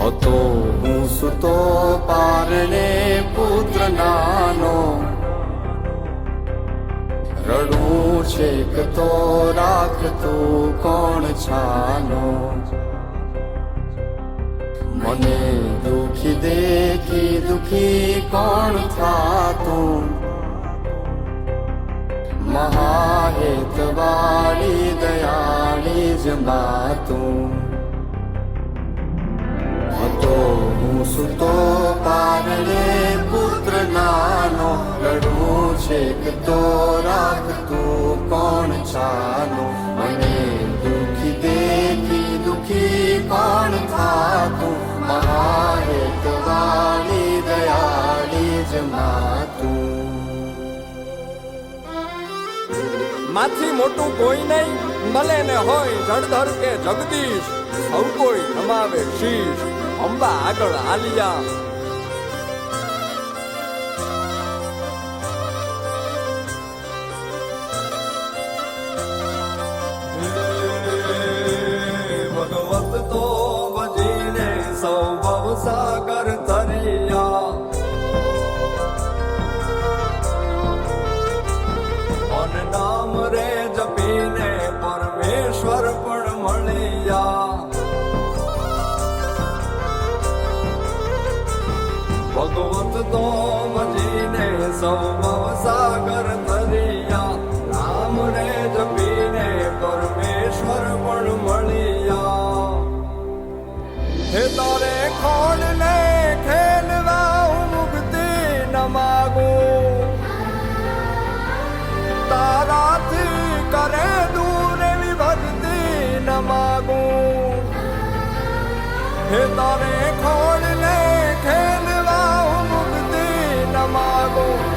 હતો હું સુતો પારણે પુત્ર નાનો. રડું છેક તો રાખતું કોણ છાનો. મને દુખી દેખી દુખી કોણ થાતું? મહાહેતવાળી દયાળી જ માતું. સુતો પારણે પુત્ર નાનો રડું છેક તો રાખતું કોણ છાનો મને દુખી દેખી દુખી કોણ થાતું મહાહેતવાળી દયાળી જ માતું માથી મોટું કોઈ નહીં મલે ને હોય જળધર કે જગદીશ, સૌ કોઈ નમાવે શીશ. અંબા આગળ હાલિયા ભગવત તો ભજીને સૌ ભવસાગર ભગવત તો મજીને સૌ સાગર તરિયા નામ રે જપીને પરમેશ્વર પણ મળ્યા. હે તારે ખોડ ને ખેલવા હું મુક્તિ ન માગું. તારાથી કરે દૂર ભક્તિ ન માગો. હે તારે ખોડ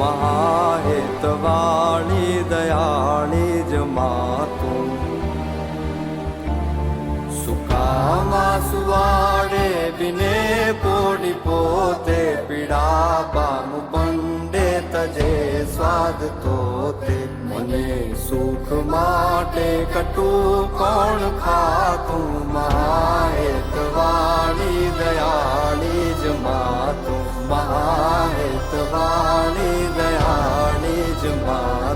महाहितवाणी दयाणि जमातु सुकामासुवाणे विने पोणि पोते पीडा पण्डे तजे स्वाद तोते। मने सुख माटे कटु कटुपण खातु महाहितवाणी મહાહેતવાળી દયાળી જ માતું